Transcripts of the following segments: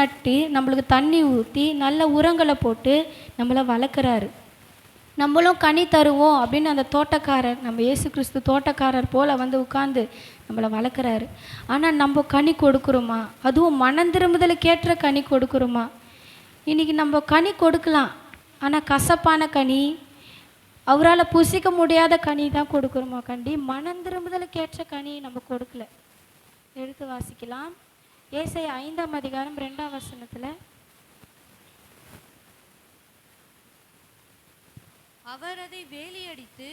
நட்டு நம்மளுக்கு தண்ணி ஊற்றி நல்ல உரங்களை போட்டு நம்மளை வளர்க்குறாரு. நம்மளும் கனி தருவோம் அப்படின்னு அந்த தோட்டக்காரர் நம்ம இயேசு கிறிஸ்து தோட்டக்காரர் போல் வந்து உட்காந்து நம்மளை வளர்க்குறாரு. ஆனால் நம்ம கனி கொடுக்குறோமா? அதுவும் மனம் திரும்புதலுக்கேற்ற கனி கொடுக்குறோமா? இன்றைக்கி நம்ம கனி கொடுக்கலாம். ஆனால் கசப்பான கனி அவரால் புசிக்க முடியாத கனி தான் கொடுக்குறோமா? கண்டி மனம் திரும்புதலுக்கேற்ற கனி நம்ம கொடுக்கல. எடுத்து வாசிக்கலாம். ஏசை ஐந்தாம் அதிகாரம் ரெண்டாம் வசனத்தில் அவர் அதை வேலியடித்து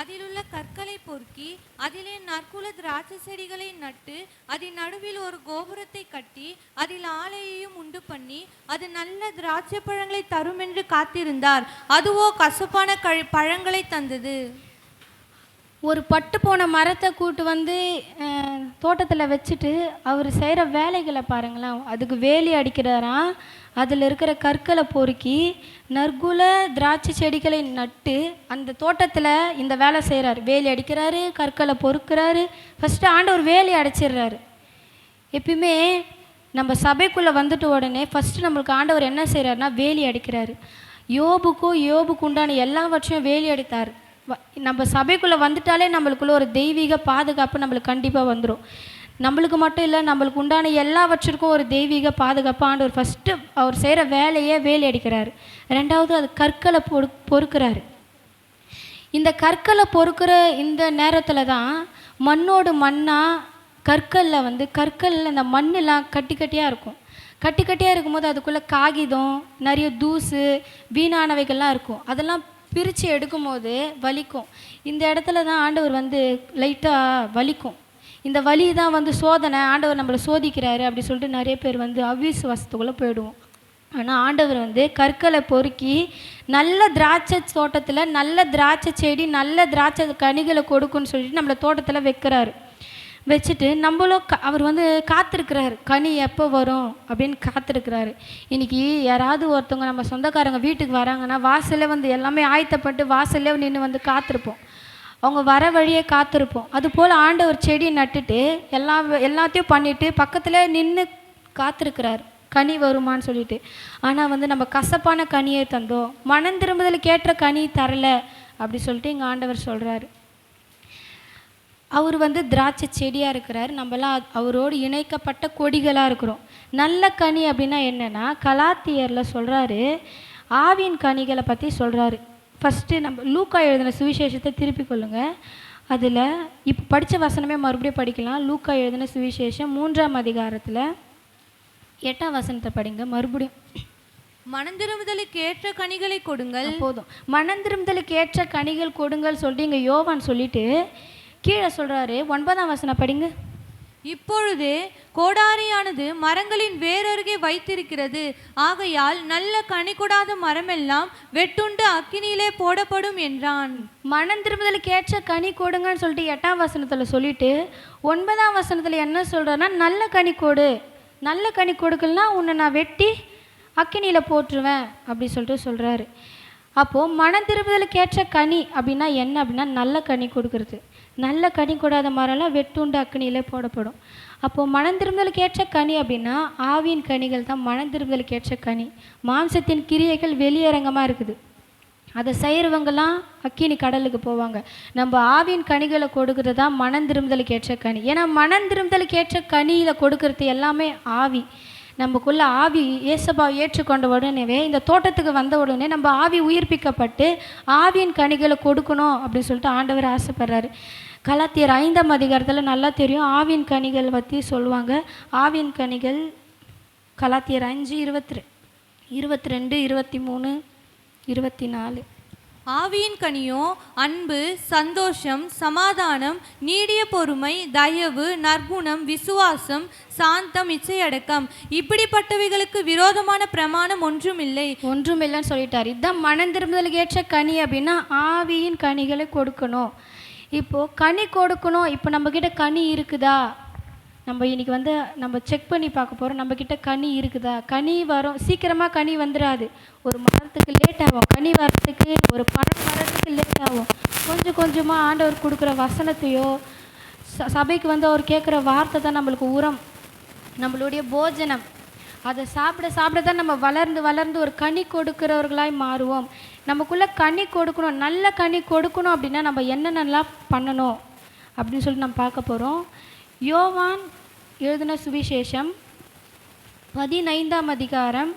அதிலுள்ள கற்களை பொறுக்கி அதிலே நற்குல திராட்சை செடிகளை நட்டு அதன் நடுவில் ஒரு கோபுரத்தை கட்டி அதில் ஆலையையும் உண்டு பண்ணி அது நல்ல திராட்சை பழங்களை தரும் என்று காத்திருந்தார். அதுவோ கசப்பான பழங்களை தந்தது. ஒரு பட்டு போன மரத்தை கூட்டு வந்து தோட்டத்தில் வச்சுட்டு அவர் செய்கிற வேலைகளை பாருங்களேன். அதுக்கு வேலி அடிக்கிறாராம் அதில் இருக்கிற கற்களை பொறுக்கி நற்குல திராட்சை செடிகளை நட்டு அந்த தோட்டத்தில் இந்த வேலை செய்கிறாரு வேலி அடிக்கிறாரு கற்களை பொறுக்கிறாரு. ஃபஸ்ட்டு ஆண்டவர் வேலி அடைச்சிடுறாரு. எப்பயுமே நம்ம சபைக்குள்ளே வந்துட்ட உடனே ஃபஸ்ட்டு நம்மளுக்கு ஆண்டவர் என்ன செய்கிறாருன்னா வேலி அடிக்கிறாரு. யோபுக்கும் யோபுக்கு உண்டான எல்லாவற்றையும் வேலி அடித்தார். நம்ம சபைக்குள்ளே வந்துட்டாலே நம்மளுக்குள்ள ஒரு தெய்வீக பாதுகாப்பு நம்மளுக்கு கண்டிப்பாக வந்துடும் நம்மளுக்கு மட்டும் இல்லை நம்மளுக்கு உண்டான எல்லாவற்றிற்கும் ஒரு தெய்வீக பாதுகாப்பு. ஆண்டவர் ஃபஸ்ட்டு அவர் செய்கிற வேலையே வேலி அடிக்கிறாரு. ரெண்டாவது அது கற்களை பொறு பொறுக்கிறாரு. இந்த கற்களை பொறுக்கிற இந்த நேரத்தில் தான் மண்ணோடு மண்ணாக கற்களில் வந்து கற்களில் இந்த மண்ணெல்லாம் கட்டி கட்டியாக இருக்கும். கட்டி கட்டியாக இருக்கும்போது அதுக்குள்ளே காகிதம் நிறைய தூசு வீணானவைகள்லாம் இருக்கும். அதெல்லாம் பிரித்து எடுக்கும்போது வலிக்கும். இந்த இடத்துல தான் ஆண்டவர் வந்து லைட்டாக வலிக்கும். இந்த வலி தான் வந்து சோதனை ஆண்டவர் நம்மளை சோதிக்கிறாரு அப்படி சொல்லிட்டு நிறைய பேர் வந்து அவிசுவாசத்துக்குள்ளே போயிடுவோம். ஆனால் ஆண்டவர் வந்து கற்களை பொறுக்கி நல்ல திராட்சை தோட்டத்தில் நல்ல திராட்சை செடி நல்ல திராட்சை கனிகளை கொடுக்குன்னு சொல்லிட்டு நம்மளை தோட்டத்தில் வைக்கிறாரு. வச்சுட்டு நம்மளும் க அவர் வந்து காத்திருக்கிறாரு. கனி எப்போ வரும் அப்படின்னு காத்திருக்கிறாரு. இன்னைக்கு யாராவது ஒருத்தவங்க நம்ம சொந்தக்காரங்க வீட்டுக்கு வராங்கன்னா வாசலே வந்து எல்லாமே ஆயத்தப்பட்டு வாசல்லே நின்று வந்து காத்திருப்போம். அவங்க வர வழியே காத்திருப்போம். அதுபோல் ஆண்டவர் செடி நட்டுட்டு எல்லா எல்லாத்தையும் பண்ணிவிட்டு பக்கத்தில் நின்று காத்திருக்கிறார். கனி வருமான்னு சொல்லிட்டு. ஆனால் வந்து நம்ம கசப்பான கனியை தந்தோம். மனம் திரும்புதல் கேட்ட கனி தரல அப்படி சொல்லிட்டு எங்கள் ஆண்டவர் சொல்கிறாரு அவர் வந்து திராட்சை செடியாக இருக்கிறார். நம்மலாம் அவரோடு இணைக்கப்பட்ட கொடிகளாக இருக்கிறோம். நல்ல கனி அப்படின்னா என்னென்னா கலாத்தியரில் சொல்கிறாரு ஆவியின் கனிகளை பற்றி சொல்கிறாரு ஃபஸ்ட்டு நம்ம லூக்கா எழுதின சுவிசேஷத்தை திருப்பி கொள்ளுங்க. அதில் இப்போ படித்த வசனமே மறுபடியும் படிக்கலாம். லூக்கா எழுதின சுவிசேஷம் மூன்றாம் அதிகாரத்தில் எட்டாம் வசனத்தை படிங்க மறுபடியும். மனந்திரும்புதலுக்கு ஏற்ற கனிகளை கொடுங்கள். போதும். மனம் திரும்புதலுக்கு ஏற்ற கனிகள் கொடுங்கள் சொல்லிட்டு இங்கே யோவான் சொல்லிட்டு கீழே சொல்கிறாரு ஒன்பதாம் வசனம் படிங்க. இப்பொழுது கோடாரியானது மரங்களின் வேரருகே வைத்திருக்கிறது. ஆகையால் நல்ல கனி கொடாத மரமெல்லாம் வெட்டுண்டு அக்கினியிலே போடப்படும் என்றான். மனம் திரும்புதலுக்கு ஏற்ற கனி கொடுங்கன்னு சொல்லிட்டு எட்டாம் வசனத்தில் சொல்லிட்டு ஒன்பதாம் வசனத்தில் என்ன சொல்கிறாருன்னா நல்ல கனி கொடு. நல்ல கனி கொடுக்கலனா உன்னை நான் வெட்டி அக்கினியில் போட்டுருவேன் அப்படி சொல்லிட்டு சொல்கிறாரு அப்போது மனம் திரும்புதலுக்கு ஏற்ற கனி அப்படின்னா என்ன அப்படின்னா நல்ல கனி கொடுக்கறது. நல்ல கனி கொடாத மரம்லாம் வெட்டுண்டு அக்கினியில் போடப்படும். அப்போது மனம் திரும்புதலுக்கு ஏற்ற கனி அப்படின்னா ஆவியின் கனிகள் தான் மனம் திரும்புதலுக்கு ஏற்ற கனி. மாம்சத்தின் கிரியைகள் வெளியரங்கமாக இருக்குது. அதை செய்கிறவங்கலாம் அக்கினி கடலுக்கு போவாங்க. நம்ம ஆவியின் கனிகளை கொடுக்கறது தான் மனம் திரும்புதலுக்கு ஏற்ற கனி. ஏன்னா மனம் திரும்புதலுக்கு ஏற்ற கனியில் கொடுக்கறது எல்லாமே ஆவி. நமக்குள்ள ஆவி இயேசபா ஏற்றுக்கொண்ட உடனேவே இந்த தோட்டத்துக்கு வந்த உடனே நம்ம ஆவி உயிர்ப்பிக்கப்பட்டு ஆவியின் கனிகளை கொடுக்கணும் அப்படின்னு சொல்லிட்டு ஆண்டவர் ஆசைப்படுறாரு. கலாத்தியர் ஐந்தாம் அதிகாரத்தில் நல்லா தெரியும். ஆவியின் கனிகள் பற்றி சொல்லுவாங்க. ஆவியின் கனிகள் கலாத்தியர் அஞ்சு இருபத்தி இருபத்தி ரெண்டு இருபத்தி மூணு இருபத்தி நாலு ஆவியின் கனியோ அன்பு சந்தோஷம் சமாதானம் நீடிய பொறுமை தயவு நற்குணம் விசுவாசம் சாந்தம் இச்சையடக்கம். இப்படிப்பட்டவைகளுக்கு விரோதமான பிரமாணம் ஒன்றுமில்லை. ஒன்றும் இல்லைன்னு சொல்லிட்டார். இதுதான் மனம் திரும்புதலுக்கு ஏற்ற கனி அப்படின்னா ஆவியின் கனிகளை கொடுக்கணும். இப்போது கனி கொடுக்கணும். இப்போ நம்மக்கிட்ட கனி இருக்குதா? நம்ம இன்னைக்கு வந்து நம்ம செக் பண்ணி பார்க்க போகிறோம் நம்மக்கிட்ட கனி இருக்குதா? கனி வரும். சீக்கிரமாக கனி வந்துடாது ஒரு மரத்துக்கு லேட் ஆகும். கனி வர்றதுக்கு ஒரு பழம் வர்றதுக்கு லேட் ஆகும். கொஞ்சம் கொஞ்சமாக ஆண்டவர் கொடுக்குற வசனத்தையோ ச- சபைக்கு வந்து அவர் கேட்குற வார்த்தை தான் நம்மளுக்கு உரம். நம்மளுடைய போஜனம். அதை சாப்பிட சாப்பிட தான் நம்ம வளர்ந்து வளர்ந்து ஒரு கனி கொடுக்கிறவர்களாய் மாறுவோம். நமக்குள்ளே கனி கொடுக்கணும் நல்ல கனி கொடுக்கணும் அப்படின்னா நம்ம என்னென்னலாம் பண்ணணும் அப்படின்னு சொல்லிட்டு நம்ம பார்க்க போகிறோம் யோவான் எழுதின சுவிசேஷம் பதினைந்தாம் அதிகாரம்.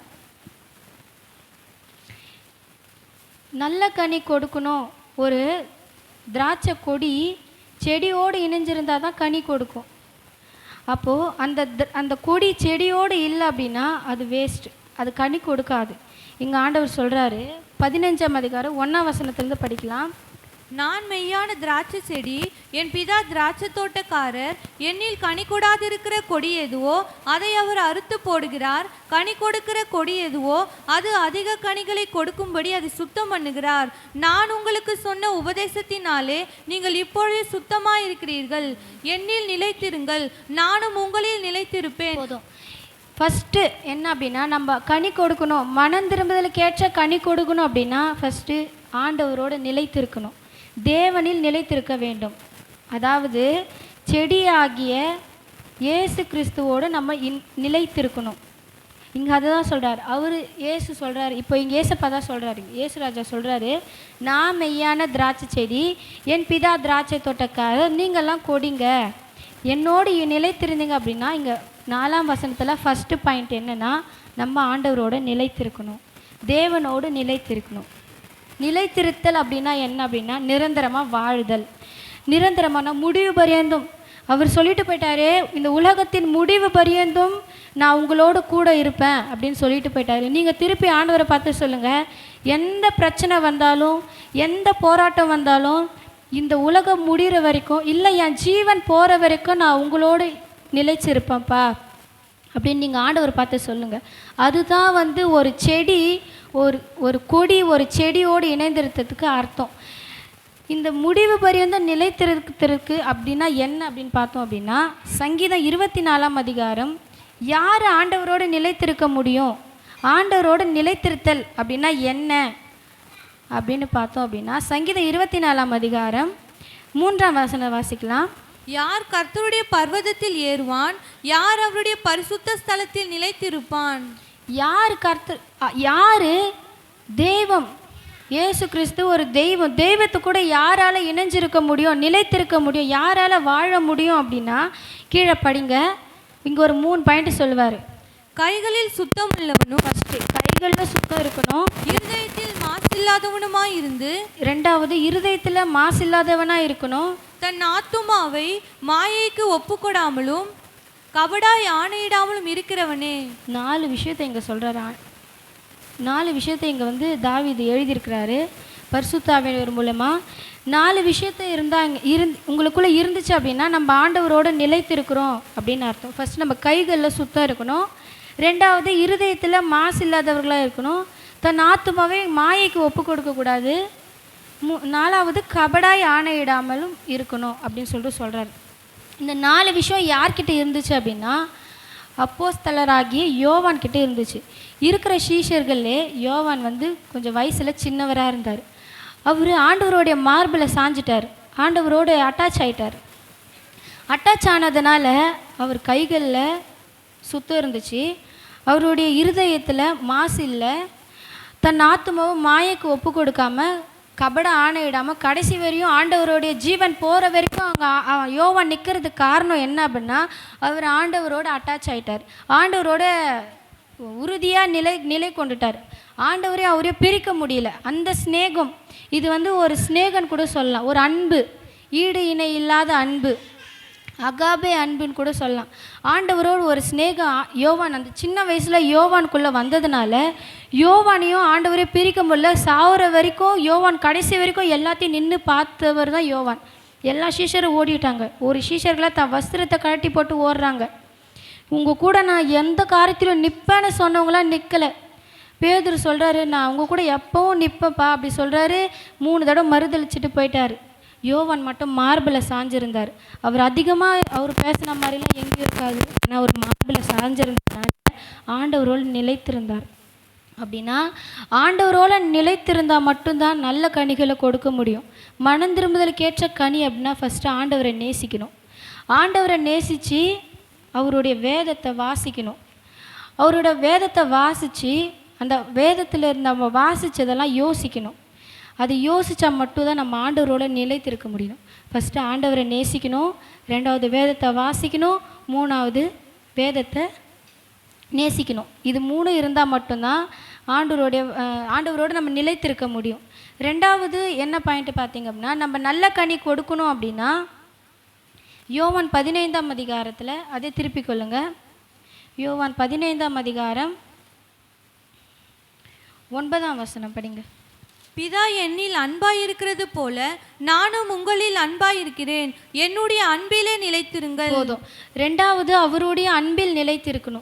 நல்ல கனி கொடுக்கணும். ஒரு திராட்சை கொடி செடியோடு இணைஞ்சிருந்தால் தான் கனி கொடுக்கும். அப்போது அந்த அந்த கொடி செடியோடு இல்லை அப்படின்னா அது வேஸ்ட் அது கனி கொடுக்காது. இங்கே ஆண்டவர் சொல்கிறாரு பதினஞ்சாம் அதிகாரம் ஒன்றாம் வசனத்துலேருந்து படிக்கலாம். நான் மெய்யான திராட்சை செடி என் பிதா திராட்சை தோட்டக்காரர் என்னில் கனி கொடாதிருக்கிற கொடி எதுவோ அதை அவர் அறுத்து போடுகிறார். கனி கொடுக்கிற கொடி எதுவோ அது அதிக கனிகளை கொடுக்கும்படி அதை சுத்தம் பண்ணுகிறார். நான் உங்களுக்கு சொன்ன உபதேசத்தினாலே நீங்கள் இப்பொழுது சுத்தமாக இருக்கிறீர்கள் என்னில் நிலைத்திருங்கள். நானும் உங்களில் நிலைத்திருப்பேன். போதும். ஃபஸ்ட்டு என்ன அப்படின்னா நம்ம கனி கொடுக்கணும். மனம் திரும்புதலுக்கு ஏற்ற கனி கொடுக்கணும் அப்படின்னா ஃபஸ்ட்டு ஆண்டவரோட நிலைத்திருக்கணும். தேவனில் நிலைத்திருக்க வேண்டும். அதாவது செடியாகிய இயேசு கிறிஸ்துவோடு நம்ம இன் நிலைத்திருக்கணும். இங்கே அதுதான் சொல்கிறார் அவர் இயேசு சொல்கிறாரு இப்போ இங்கே ஏசப்பா தான் சொல்கிறாரு இயேசு ராஜா சொல்கிறாரு நான் மெய்யான திராட்சை செடி என் பிதா திராட்சை தோட்டக்காரர் நீங்கள்லாம் கொடிங்க. என்னோடு நிலைத்திருந்தீங்க அப்படின்னா இங்கே நாலாம் வசனத்தில் ஃபஸ்ட்டு பாயிண்ட் என்னென்னா நம்ம ஆண்டவரோட நிலைத்திருக்கணும். தேவனோடு நிலைத்திருக்கணும். நிலைத்திருத்தல் அப்படின்னா என்ன அப்படின்னா நிரந்தரமாக வாழுதல். நிரந்தரமான முடிவு பரியந்தும். அவர் சொல்லிட்டு போயிட்டாரே இந்த உலகத்தின் முடிவு பரியந்தும் நான் உங்களோட கூட இருப்பேன் அப்படின்னு சொல்லிட்டு போயிட்டாரு. நீங்கள் திருப்பி ஆண்டவரை பார்த்து சொல்லுங்கள் எந்த பிரச்சனை வந்தாலும் எந்த போராட்டம் வந்தாலும் இந்த உலகம் முடிகிற வரைக்கும் இல்லை என் ஜீவன் போகிற வரைக்கும் நான் உங்களோடு நிலைச்சிருப்பேன்ப்பா. அப்படின்னு நீங்கள் ஆண்டவர் பார்த்து சொல்லுங்கள் அதுதான் வந்து ஒரு செடி ஒரு ஒரு கொடி ஒரு செடியோடு இணைந்திருக்கிறதுக்கு அர்த்தம். இந்த முடிவு பரியந்தம் நிலைத்திருக்கிறதுக்கு அப்படின்னா என்ன அப்படின்னு பார்த்தோம் அப்படின்னா சங்கீதம் இருபத்தி நாலாம் அதிகாரம் யார் ஆண்டவரோடு நிலைத்திருக்க முடியும்? ஆண்டவரோடு நிலைத்திருத்தல் அப்படின்னா என்ன? அப்படின்னு பார்த்தோம் அப்படின்னா சங்கீதம் இருபத்தி நாலாம் அதிகாரம் மூன்றாம் வசனம் வாசிக்கலாம். யார் கர்த்தருடைய பர்வதத்தில் ஏறுவான்? யார் அவருடைய பரிசுத்த ஸ்தலத்தில் நிலைத்திருப்பான்? யார் கர்த்தர் யாரு? தெய்வம். இயேசு கிறிஸ்து ஒரு தெய்வம். தெய்வத்து கூட யாரால இணைஞ்சிருக்க முடியும் நிலைத்திருக்க முடியும் யாரால வாழ முடியும் அப்படின்னா கீழே படிங்க. இங்கே ஒரு மூணு பாயிண்ட் சொல்லுவார். கைகளில் சுத்தம் உள்ளவனும் ஃபஸ்ட்டு கைகளில் சுத்தம் இருக்கணும். இருதயத்தில் மாசில்லாதவனுமாய் இருந்து ரெண்டாவது இருதயத்தில் மாசு இல்லாதவனாக இருக்கணும். தன் ஆத்துமாவை மாயைக்கு ஒப்புக்கொடாமலும் கபடாய் ஆணையிடாமலும் இருக்கிறவனே. நாலு விஷயத்தை இங்கே சொல்கிறாரு நாலு விஷயத்தை இங்கே வந்து தாவீது எழுதியிருக்கிறாரு. பரிசுத்தாவினர் மூலமாக நாலு விஷயத்தை இருந்தாங்க இருந் உங்களுக்குள்ளே இருந்துச்சு அப்படின்னா நம்ம ஆண்டவரோட நிலைத்திருக்கிறோம் அப்படின்னு அர்த்தம். ஃபர்ஸ்ட் நம்ம கைகளில் சுத்தம் இருக்கணும். ரெண்டாவது இருதயத்தில் மாசு இல்லாதவர்களாக இருக்கணும். தன் ஆத்துமாவே மாயைக்கு ஒப்பு கொடுக்கக்கூடாது மூ நாலாவது கபடாய் ஆணையிடாமலும் இருக்கணும் அப்படின்னு சொல்லிட்டு சொல்கிறாரு இந்த நாலு விஷயம் யார்கிட்ட இருந்துச்சு அப்படின்னா அப்போஸ்தலராகிய யோவான் கிட்டே இருந்துச்சு. இருக்கிற சீஷர்களே யோவான் வந்து கொஞ்சம் வயசில் சின்னவராக இருந்தார். அவர் ஆண்டவருடைய மார்பில் சாஞ்சிட்டார். ஆண்டவரோட அட்டாச் ஆயிட்டார். அட்டாச் ஆனதுனால அவர் கைகளில் சுத்தம் இருந்துச்சு. அவருடைய இருதயத்தில் மாசு இல்லை. தன் ஆத்மாவை மாயைக்கு ஒப்பு கொடுக்காம கபட ஆணையிடாமல் கடைசி வரையும் ஆண்டவருடைய ஜீவன் போகிற வரைக்கும் அங்கே யோவான் நிற்கிறதுக்கு காரணம் என்ன அப்படின்னா அவர் ஆண்டவரோட அட்டாச் ஆயிட்டார். ஆண்டவரோட உறுதியாக நிலை நிலை கொண்டுட்டார். ஆண்டவரே அவரே பிரிக்க முடியல. அந்த சிநேகம் இது வந்து ஒரு சிநேகன் கூட சொல்லலாம். ஒரு அன்பு ஈடு இணை இல்லாத அன்பு. அகாபே அன்புன்னு கூட சொல்லலாம். ஆண்டவரோடு ஒரு சிநேகம் யோவான் அந்த சின்ன வயசில் யோவானுக்குள்ளே வந்ததுனால யோவானையும் ஆண்டவரே பிரிக்க முடியல சாவுற வரைக்கும் யோவான் கடைசி வரைக்கும் எல்லாத்தையும் நின்று பார்த்தவர் தான் யோவான். எல்லா சீஷரும் ஓடிட்டாங்க. ஒரு சீஷர்களை தன் வஸ்திரத்தை கழட்டி போட்டு ஓடுறாங்க. உங்கள் கூட நான் எந்த காரியத்திலும் நிற்பேன்னு சொன்னவங்களாம் நிற்கலை பேதர் சொல்கிறாரு நான் அவங்க கூட எப்பவும் நிற்பேன்ப்பா அப்படி சொல்கிறாரு மூணு தடவை மறுதளிச்சுட்டு போயிட்டாரு. யோவான் மட்டும் மார்பில் சாஞ்சிருந்தார். அவர் அதிகமாக அவர் பேசின மாதிரிலாம் எங்கேயும் இருக்காது. ஆனால் அவர் மார்பில் சாஞ்சிருந்ததுனால ஆண்டவரோடு நிலைத்திருந்தார். அப்படின்னா ஆண்டவரோட நிலைத்திருந்தால் மட்டும்தான் நல்ல கனிகளை கொடுக்க முடியும். மனம் திரும்புதலுக்கு ஏற்ற கனி அப்படின்னா ஃபஸ்ட்டு ஆண்டவரை நேசிக்கணும். ஆண்டவரை நேசித்து அவருடைய வேதத்தை வாசிக்கணும். அவரோட வேதத்தை வாசித்து அந்த வேதத்தில் இருந்த நம்ம வாசித்ததெல்லாம் யோசிக்கணும். அது யோசித்தா மட்டும்தான் நம்ம ஆண்டவரோட நிலைத்திருக்க முடியும். ஃபஸ்ட்டு ஆண்டவரை நேசிக்கணும் ரெண்டாவது வேதத்தை வாசிக்கணும் மூணாவது வேதத்தை நேசிக்கணும். இது மூணு இருந்தால் மட்டும்தான் ஆண்டவருடைய ஆண்டவரோடு ஆண்டவரோட நம்ம நிலைத்திருக்க முடியும். ரெண்டாவது என்ன பாயிண்ட் பார்த்தீங்க அப்படின்னா நம்ம நல்ல கனி கொடுக்கணும் அப்படின்னா யோவான் பதினைந்தாம் அதிகாரத்தில் அதை திருப்பிக் கொள்ளுங்கள் யோவான் பதினைந்தாம் அதிகாரம் ஒன்பதாம் வசனம் படிங்க. பிதா என்னில் அன்பாயிருக்கிறது போல நானும் உங்களில் அன்பாயிருக்கிறேன். என்னுடைய அன்பிலே நிலைத்திருங்கள். போதும். ரெண்டாவது அவருடைய அன்பில் நிலைத்திருக்கணும்.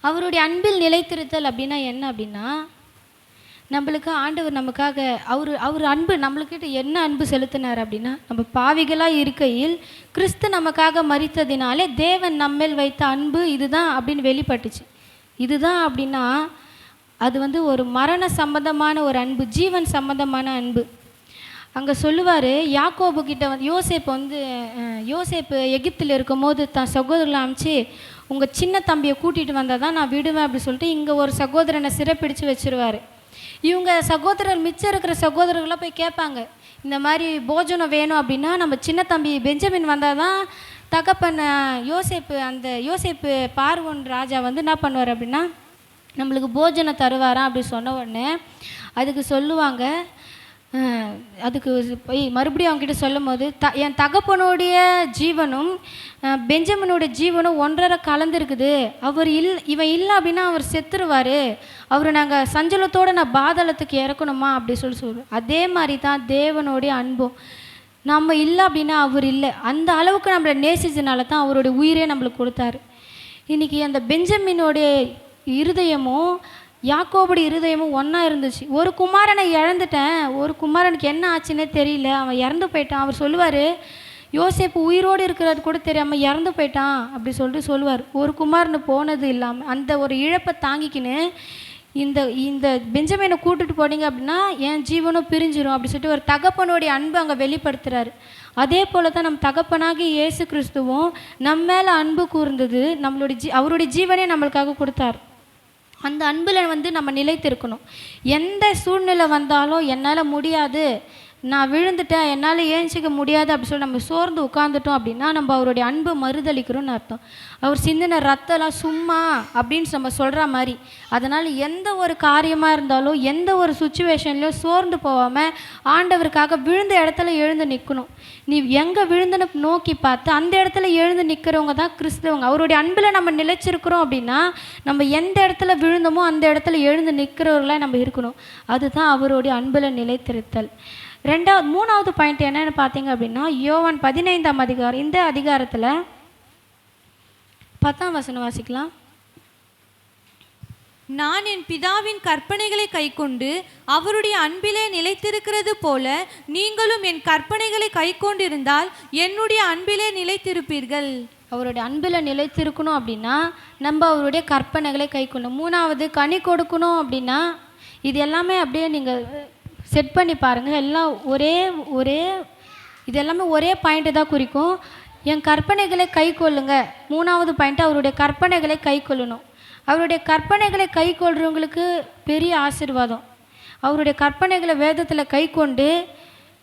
அவருடைய அன்பில் நிலைத்திருத்தல் அப்படின்னா என்ன அப்படின்னா நம்மளுக்கு ஆண்டவர் நமக்காக அவர் அவர் அன்பு நம்மளுக்கிட்ட என்ன அன்பு செலுத்தினார் அப்படின்னா நம்ம பாவிகளாக இருக்கையில் கிறிஸ்து நமக்காக மறித்ததினாலே தேவன் நம்மேல் வைத்த அன்பு இதுதான் அப்படின்னு வெளிப்பட்டுச்சு. இதுதான் அப்படின்னா அது வந்து ஒரு மரண சம்பந்தமான ஒரு அன்பு ஜீவன் சம்பந்தமான அன்பு. அங்கே சொல்லுவார் யாக்கோபு கிட்ட வந்து யோசேப் வந்து யோசேப்பு எகிப்தில் இருக்கும்போது தன் சகோதரர்களை அமிச்சு உங்கள் சின்ன தம்பியை கூட்டிகிட்டு வந்தால் தான் நான் விடுவேன் அப்படி சொல்லிட்டு இங்கே ஒரு சகோதரனை சிறப்பிடித்து வச்சுருவார். இவங்க சகோதரர் மிச்சம் இருக்கிற சகோதரர்களாக போய் கேட்பாங்க இந்த மாதிரி போஜனம் வேணும் அப்படின்னா நம்ம சின்ன தம்பி பெஞ்சமின் வந்தால் தான் தகப்பன் யோசேப்பு அந்த யோசேப்பு பார்வன் ராஜா வந்து என்ன பண்ணுவார் அப்படின்னா நம்மளுக்கு போஜனம் தருவாராம் அப்படி சொன்ன உடனே அதுக்கு சொல்லுவாங்க அதுக்கு போய் மறுபடியும் அவங்ககிட்ட சொல்லும் போது த என் தகப்பனுடைய ஜீவனும் பெஞ்சமினுடைய ஜீவனும் ஒன்றரை கலந்துருக்குது. அவர் இல் இவன் இல்லை அப்படின்னா அவர் செத்துருவார். அவர் நாங்கள் சஞ்சலத்தோடு நான் பாதாளத்துக்கு இறக்கணுமா? அப்படி சொல்லி சொல்லுவோம் அதே மாதிரி தான் தேவனுடைய அன்பும். நம்ம இல்லை அப்படின்னா அவர் இல்லை. அந்த அளவுக்கு நம்மளை நேசிச்சனால தான் அவருடைய உயிரே நம்மளுக்கு கொடுத்தாரு. இன்னைக்கு அந்த பெஞ்சமினுடைய இருதயமும் யாக்கோபுடைய இருதயமும் ஒன்றா இருந்துச்சு. ஒரு குமாரனை இழந்துட்டேன். ஒரு குமாரனுக்கு என்ன ஆச்சுன்னே தெரியல. அவன் இறந்து போயிட்டான். அவர் சொல்லுவார் யோசேப்பு உயிரோடு இருக்கிறது கூட தெரியாமல் இறந்து போயிட்டான் அப்படி சொல்லிட்டு சொல்லுவார். ஒரு குமாரனு போனது இல்லாமல் அந்த ஒரு இழப்பை தாங்கிக்கின்னு இந்த இந்த பெஞ்சமினை கூட்டுட்டு போனீங்க அப்படின்னா என் ஜீவனும் பிரிஞ்சிடும் அப்படி சொல்லிட்டு ஒரு தகப்பனுடைய அன்பு அங்கே வெளிப்படுத்துகிறாரு அதே போல தான் நம் தகப்பனாகி இயேசு கிறிஸ்துவும் நம்ம மேலே அன்பு கூர்ந்தது நம்மளுடைய ஜீ அவருடைய ஜீவனே நம்மளுக்காக கொடுத்தார். அந்த அன்பில் வந்து நம்ம நிலைத்திருக்கணும். எந்த சூழ்நிலை வந்தாலும் என்னால் முடியாது. நான் விழுந்துட்டேன் என்னால் ஏஞ்சிக்க முடியாது அப்படி சொல்லி நம்ம சோர்ந்து உட்காந்துட்டோம் அப்படின்னா நம்ம அவருடைய அன்பை மறுதளிக்கிறோம்னு அர்த்தம். அவர் சிந்தின ரத்தம்லாம் சும்மா அப்படின்னு நம்ம சொல்கிற மாதிரி. அதனால் எந்த ஒரு காரியமாக இருந்தாலும் எந்த ஒரு சுச்சுவேஷன்லையும் சோர்ந்து போகாமல் ஆண்டவருக்காக விழுந்த இடத்துல எழுந்து நிற்கணும் நீ எங்கே விழுந்துன்னு நோக்கி பார்த்து அந்த இடத்துல எழுந்து நிற்கிறவங்க தான் கிறிஸ்தவங்க. அவருடைய அன்பில் நம்ம நிலைச்சிருக்கிறோம் அப்படின்னா நம்ம எந்த இடத்துல விழுந்தோமோ அந்த இடத்துல எழுந்து நிற்கிறவர்களாக நம்ம இருக்கணும். அதுதான் அவருடைய அன்பில் நிலைத்திருத்தல். ரெண்டாவது மூணாவது பாயிண்ட் என்னன்னு பார்த்தீங்க அப்படின்னா யோவான் பதினைந்தாம் அதிகாரம் இந்த அதிகாரத்தில் பத்தாம் வசனம் வாசிக்கலாம். நான் என் பிதாவின் கற்பனைகளை கைக்கொண்டு அவருடைய அன்பிலே நிலைத்திருக்கிறது போல நீங்களும் என் கற்பனைகளை கைக்கொண்டிருந்தால் என்னுடைய அன்பிலே நிலைத்திருப்பீர்கள். அவருடைய அன்பில் நிலைத்திருக்கணும் அப்படின்னா நம்ம அவருடைய கற்பனைகளை கைக்கொள்ளணும். மூணாவது கனி கொடுக்கணும் அப்படின்னா இது எல்லாமே அப்படியே நீங்கள் செட் பண்ணி பாருங்கள் எல்லாம் ஒரே ஒரே இது எல்லாமே ஒரே பாயிண்ட்டு தான் குறிக்கும். என் கற்பனைகளை கை கொள்ளுங்க. மூணாவது பாயிண்ட் அவருடைய கற்பனைகளை கை கொள்ளணும். அவருடைய கற்பனைகளை கை கொள்றவங்களுக்கு பெரிய ஆசீர்வாதம். அவருடைய கற்பனைகளை வேதத்தில் கை கொண்டு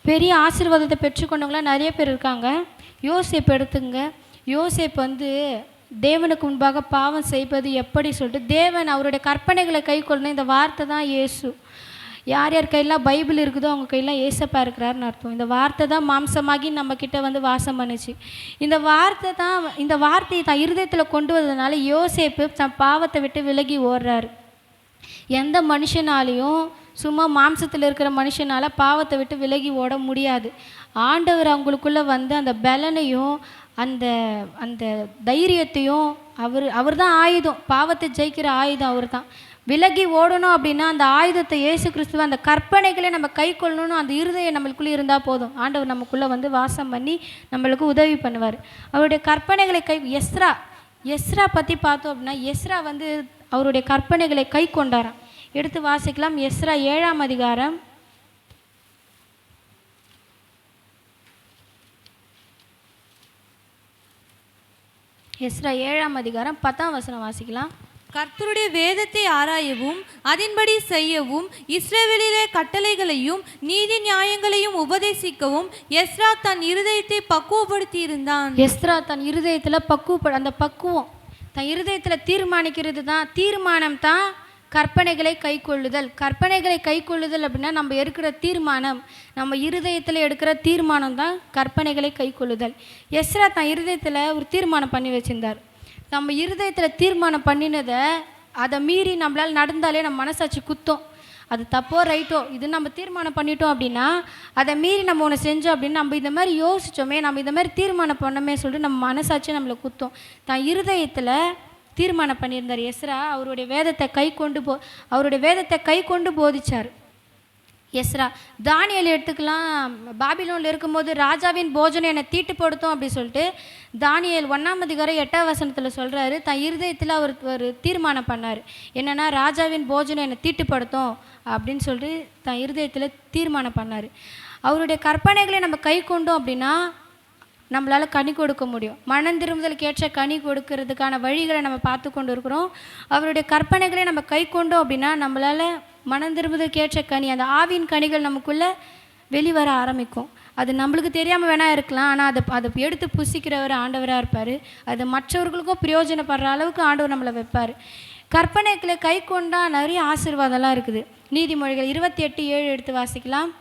பெரிய ஆசீர்வாதத்தை பெற்றுக்கொண்டவங்களாம் நிறைய பேர் இருக்காங்க. யோசேப் எடுத்துங்க யோசேப் வந்து தேவனுக்கு முன்பாக பாவம் செய்வது எப்படி சொல்லிட்டு தேவன் அவருடைய கற்பனைகளை கை கொள்ளணும். இந்த வார்த்தை தான் இயேசு. யார் யார் கையெல்லாம் பைபிள் இருக்குதோ அவங்க கையெல்லாம் ஏசப்பா இருக்கிறாருன்னு அர்த்தம். இந்த வார்த்தை தான் மாம்சமாகி நம்ம கிட்ட வந்து வாசம் பண்ணுச்சு. இந்த வார்த்தை தான் இந்த வார்த்தையை தான் இருதயத்தில் கொண்டு வந்ததுனால யோசேப்பு தன் பாவத்தை விட்டு விலகி ஓடுறாரு. எந்த மனுஷனாலையும் சும்மா மாம்சத்தில் இருக்கிற மனுஷனால பாவத்தை விட்டு விலகி ஓட முடியாது. ஆண்டவர் அவங்களுக்குள்ளே வந்து அந்த பலனையும் அந்த அந்த தைரியத்தையும் அவர் அவர் தான் ஆயுதம். பாவத்தை ஜெயிக்கிற ஆயுதம் அவர் தான் விலகி ஓடணும் அப்படின்னா அந்த ஆயுதத்தை இயேசு கிறிஸ்துவ அந்த கற்பனைகளை நம்ம கை கொள்ளணும்னு அந்த இருதயம் நம்மளுக்குள்ளே இருந்தால் போதும். ஆண்டவர் நமக்குள்ளே வந்து வாசம் பண்ணி நம்மளுக்கு உதவி பண்ணுவார். அவருடைய கற்பனைகளை கை எஸ்ரா எஸ்ரா பற்றி பார்த்தோம் அப்படின்னா எஸ்ரா வந்து அவருடைய கற்பனைகளை கை கொண்டாராம். எடுத்து வாசிக்கலாம். எஸ்ரா ஏழாம் அதிகாரம். எஸ்ரா ஏழாம் அதிகாரம் பத்தாம் வசனம் வாசிக்கலாம். கர்த்தருடைய வேதத்தை ஆராயவும் அதன்படி செய்யவும் இஸ்ரேவேலிலே கட்டளைகளையும் நீதி நியாயங்களையும் உபதேசிக்கவும் எஸ்ரா தன் இருதயத்தை பக்குவப்படுத்தி இருந்தான் எஸ்ரா தன் இருதயத்தில் பக்குவப்பட அந்த பக்குவம் தன் இருதயத்தில் தீர்மானிக்கிறது தான் தீர்மானம் தான் கற்பனைகளை கைக்கொள்ளுதல். கற்பனைகளை கைக்கொள்ளுதல் அப்படின்னா நம்ம எடுக்கிற தீர்மானம் நம்ம இருதயத்தில் எடுக்கிற தீர்மானம் தான் கற்பனைகளை கைக்கொள்ளுதல். எஸ்ரா தன் இருதயத்தில் ஒரு தீர்மானம் பண்ணி வச்சிருந்தார். நம்ம இருதயத்தில் தீர்மானம் பண்ணினதை அதை மீறி நம்மளால் நடந்தாலே நம்ம மனசாட்சி குத்தம். அது தப்போ ரைட்டோ இது நம்ம தீர்மானம் பண்ணிட்டோம் அப்படின்னா அதை மீறி நம்ம ஒன்று செஞ்சோம் அப்படின்னு நம்ம இந்த மாதிரி யோசிச்சோமே நம்ம இந்த மாதிரி தீர்மானம் பண்ணோமே சொல்லிட்டு நம்ம மனசாட்சி நம்மளை குத்தோம். தான் இருதயத்தில் தீர்மானம் பண்ணியிருந்தார் எஸ்ரா. அவருடைய வேதத்தை கை கொண்டு போ அவருடைய வேதத்தை கை கொண்டு போதிச்சார். எஸ்ரா தானியல் எடுத்துக்கலாம். பாபிலோனில் இருக்கும்போது ராஜாவின் போஜனம் என்னை தீட்டுப்படுத்தும் அப்படி சொல்லிட்டு தானியல் ஒன்றாம் அதிகாரம் எட்டாம் வசனத்தில் சொல்கிறாரு தன் இருதயத்தில் அவர் ஒரு தீர்மானம் பண்ணார். என்னென்னா ராஜாவின் போஜனம் என்னை தீட்டுப்படுத்தும் அப்படின்னு சொல்லிட்டு தன் இருதயத்தில் தீர்மானம் பண்ணார். அவருடைய கற்பனைகளை நம்ம கை கொண்டோம் அப்படின்னா நம்மளால் கனி கொடுக்க முடியும். மனம் திரும்புதலுக்கு ஏற்ற கனி கொடுக்கறதுக்கான வழிகளை நம்ம பார்த்து கொண்டு இருக்கிறோம். அவருடைய கற்பனைகளை நம்ம கை கொண்டோம் அப்படின்னா நம்மளால் மனம் திரும்புதலுக்கு கனி. அந்த ஆவியின் கனிகள் நமக்குள்ளே வெளிவர ஆரம்பிக்கும். அது நம்மளுக்கு தெரியாமல் வேணா இருக்கலாம். ஆனால் அதை அதை எடுத்து புசிக்கிறவர் ஆண்டவராக இருப்பார். அது மற்றவர்களுக்கும் பிரயோஜனப்படுற அளவுக்கு ஆண்டவர் நம்மளை வைப்பார். கற்பனைகளை கை கொண்டால் நிறைய ஆசீர்வாதம்லாம் இருக்குது. நீதிமொழிகள் இருபத்தி எட்டு ஏழு எடுத்து வாசிக்கலாம்.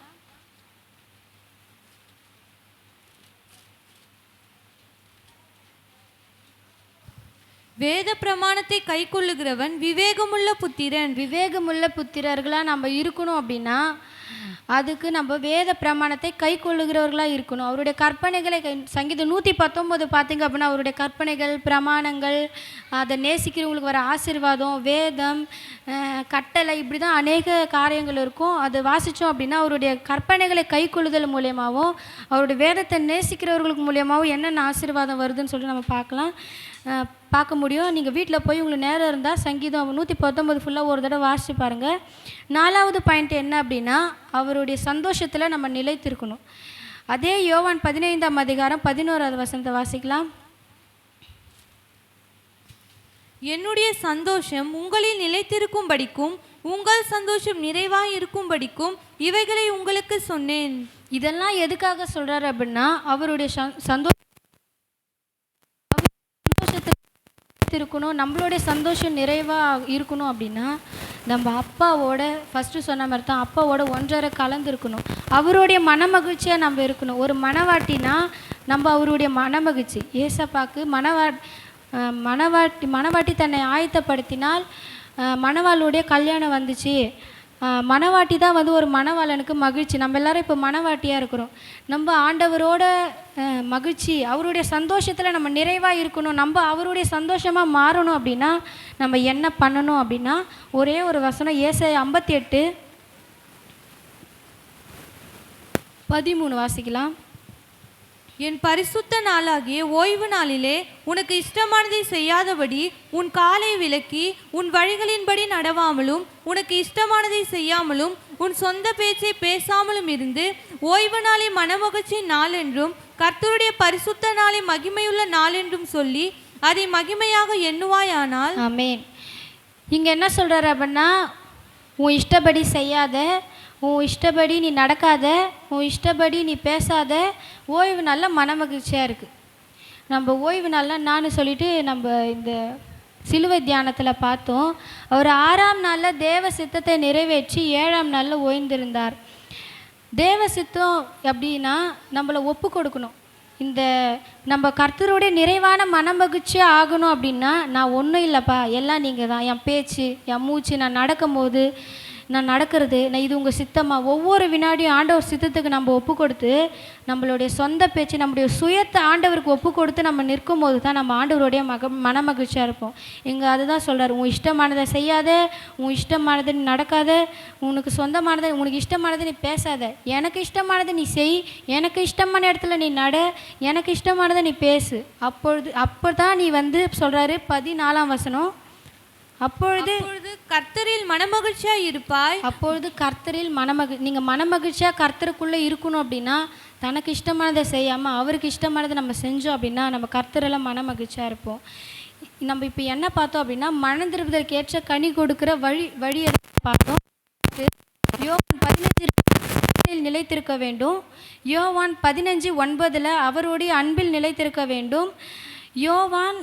வேத பிரமாணத்தை கைக்கொள்ளுகிறவன் விவேகமுள்ள புத்திரன். விவேகமுள்ள புத்திரர்களாக நம்ம இருக்கணும் அப்படின்னா அதுக்கு நம்ம வேத பிரமாணத்தை கை கொள்ளுகிறவர்களாக இருக்கணும். அவருடைய கற்பனைகளை கை- சங்கீதம் நூற்றி பத்தொம்போது பார்த்தீங்க அப்படின்னா அவருடைய கற்பனைகள் பிரமாணங்கள் அதை நேசிக்கிறவங்களுக்கு வர ஆசீர்வாதம் வேதம் கட்டளை இப்படி தான் அநேக காரியங்கள் இருக்கும். அதை வாசித்தோம் அப்படின்னா அவருடைய கற்பனைகளை கை கொள்ளுதல் மூலியமாகவும் அவருடைய வேதத்தை நேசிக்கிறவர்களுக்கு மூலியமாகவும் என்னென்ன ஆசீர்வாதம் வருதுன்னு சொல்லிட்டு நம்ம பார்க்கலாம். பார்க்க முடியும். நீங்கள் வீட்டில் போய் உங்களுக்கு நேரம் இருந்தால் சங்கீதம் நூற்றி பத்தொம்பது ஃபுல்லாக ஒரு தடவை வாசிச்சு பாருங்கள் நாலாவது பாயிண்ட் என்ன அப்படின்னா அவருடைய சந்தோஷத்தில் நம்ம நிலைத்திருக்கணும். அதே யோவான் பதினைந்தாம் அதிகாரம் பதினோராவது வசனத்தை வாசிக்கலாம். என்னுடைய சந்தோஷம் உங்களில் நிலைத்திருக்கும்படிக்கும் உங்கள் சந்தோஷம் நிறைவாய் இருக்கும்படிக்கும் இவைகளை உங்களுக்கு சொன்னேன். இதெல்லாம் எதுக்காக சொல்கிறாரு அப்படின்னா அவருடைய சந்- சந்தோ இருக்கணும் நம்மளுடைய சந்தோஷம் நிறைவாக இருக்கணும் அப்படின்னா நம்ம அப்பாவோட ஃபஸ்ட்டு சொன்ன மாதிரி தான் அப்பாவோட ஒன்றரை கலந்துருக்கணும். அவருடைய மனமகிழ்ச்சியாக நம்ம இருக்கணும். ஒரு மனவாட்டினா நம்ம அவருடைய மனமகிழ்ச்சி. ஏசப்பாக்கு மனவா மனவாட்டி மனவாட்டி தன்னை ஆயத்தப்படுத்தினால் மணவாளுடைய கல்யாணம் வந்துச்சு. மனவாட்டி தான் வந்து ஒரு மனவாளனுக்கு மகிழ்ச்சி. நம்ம எல்லாரும் இப்போ மனவாட்டியாக இருக்கிறோம். நம்ம ஆண்டவரோட மகிழ்ச்சி அவருடைய சந்தோஷத்தில் நம்ம நிறைவாக இருக்கணும். நம்ம அவருடைய சந்தோஷமாக மாறணும் அப்படின்னா நம்ம என்ன பண்ணணும் அப்படின்னா ஒரே ஒரு வசனம் ஏசை ஐம்பத்தி எட்டு பதிமூணு வாசிக்கலாம். என் பரிசுத்த நாளாகிய ஓய்வு நாளிலே உனக்கு இஷ்டமானதை செய்யாதபடி உன் காலை விலக்கி உன் வழிகளின்படி நடவாமலும் உனக்கு இஷ்டமானதை செய்யாமலும் உன் சொந்த பேச்சை பேசாமலும் இருந்து ஓய்வு நாளை மனமகிழ்ச்சி நாள் என்றும் கர்த்தருடைய பரிசுத்த நாளை மகிமையுள்ள நாள் என்றும் சொல்லி அதை மகிமையாக எண்ணுவாயானால் ஆமேன். இங்கே என்ன சொல்கிறார் அப்படின்னா உன் இஷ்டப்படி செய்யாத உன் இஷ்டப்படி நீ நடக்காத உன் இஷ்டப்படி நீ பேசாத ஓய்வு நல்லா மனமகிழ்ச்சியாக இருக்குது நம்ம ஓய்வு நல்லா நான் சொல்லிட்டு நம்ம இந்த சிலுவை தியானத்தில் பார்த்தோம். அவர் ஆறாம் நாளில் தேவ சித்தத்தை நிறைவேற்றி ஏழாம் நாளில் ஓய்ந்திருந்தார். தேவ சித்தம் அப்படின்னா நம்மளை ஒப்பு கொடுக்கணும். இந்த நம்ம கர்த்தருடைய நிறைவான மனமகிழ்ச்சியாக ஆகணும் அப்படின்னா நான் ஒன்றும் இல்லைப்பா எல்லாம் நீங்கள் தான் என் பேச்சு என் மூச்சு நான் நடக்கும்போது நான் நடக்கிறது நான் இது உங்கள் சித்தமாக ஒவ்வொரு வினாடியும் ஆண்டவர் சித்தத்துக்கு நம்ம ஒப்பு கொடுத்து நம்மளுடைய சொந்த பேச்சு நம்முடைய சுயத்தை ஆண்டவருக்கு ஒப்பு கொடுத்து நம்ம நிற்கும் போது தான் நம்ம ஆண்டவருடைய மக மனமகிழ்ச்சியாக இருப்போம். இங்கே அதுதான் சொல்கிறார் உன் இஷ்டமானதை செய்யாத உன் இஷ்டமானது நீ நடக்காத உனக்கு சொந்தமானதை உனக்கு இஷ்டமானதை நீ பேசாத. எனக்கு இஷ்டமானதை நீ செய் எனக்கு இஷ்டமான இடத்துல நீ நட எனக்கு இஷ்டமானதை நீ பேசு. அப்பொழுது அப்போ தான் நீ வந்து சொல்கிறாரு பதினாலாம் வசனம் அப்பொழுது கர்த்தரில் மனமகிழ்ச்சியாய் இருப்பாய். அப்பொழுது கர்த்தரில் மனமகி நீங்கள் மனமகிழ்ச்சியாக கர்த்தருக்குள்ளே இருக்கணும் அப்படின்னா தனக்கு இஷ்டமானதை செய்யாமல் அவருக்கு இஷ்டமானதை நம்ம செஞ்சோம் அப்படின்னா நம்ம கர்த்தரெல்லாம் மனமகிழ்ச்சியாக இருப்போம். நம்ம இப்போ என்ன பார்த்தோம் அப்படின்னா மனம் திரும்புதற்கு ஏற்ற கனி கொடுக்குற வழி வழியை பார்த்தோம். யோவான் பதினஞ்சு நிலைத்திருக்க வேண்டும். யோவான் பதினஞ்சு ஒன்பதில் அவருடைய அன்பில் நிலைத்திருக்க வேண்டும். யோவான்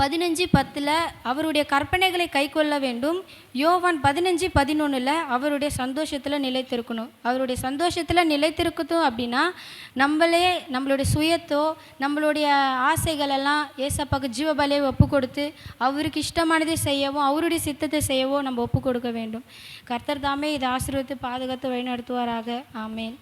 பதினஞ்சு பத்தில் அவருடைய கற்பனைகளை கைக்கொள்ள வேண்டும். யோவான் பதினஞ்சு பதினொன்றில் அவருடைய சந்தோஷத்தில் நிலைத்திருக்கணும். அவருடைய சந்தோஷத்தில் நிலைத்திருக்கட்டும் அப்படின்னா நம்மளே நம்மளுடைய சுயத்தோ நம்மளுடைய ஆசைகளெல்லாம் ஏசப்பாக்கு ஜீவபலியை ஒப்பு கொடுத்து அவருக்கு இஷ்டமானதை செய்யவும் அவருடைய சித்தத்தை செய்யவோ நம்ம ஒப்பு கொடுக்க வேண்டும். கர்த்தர் தாமே இதை ஆசீர்வதித்து பாதுகாத்து வழிநடத்துவாராக. ஆமேன்.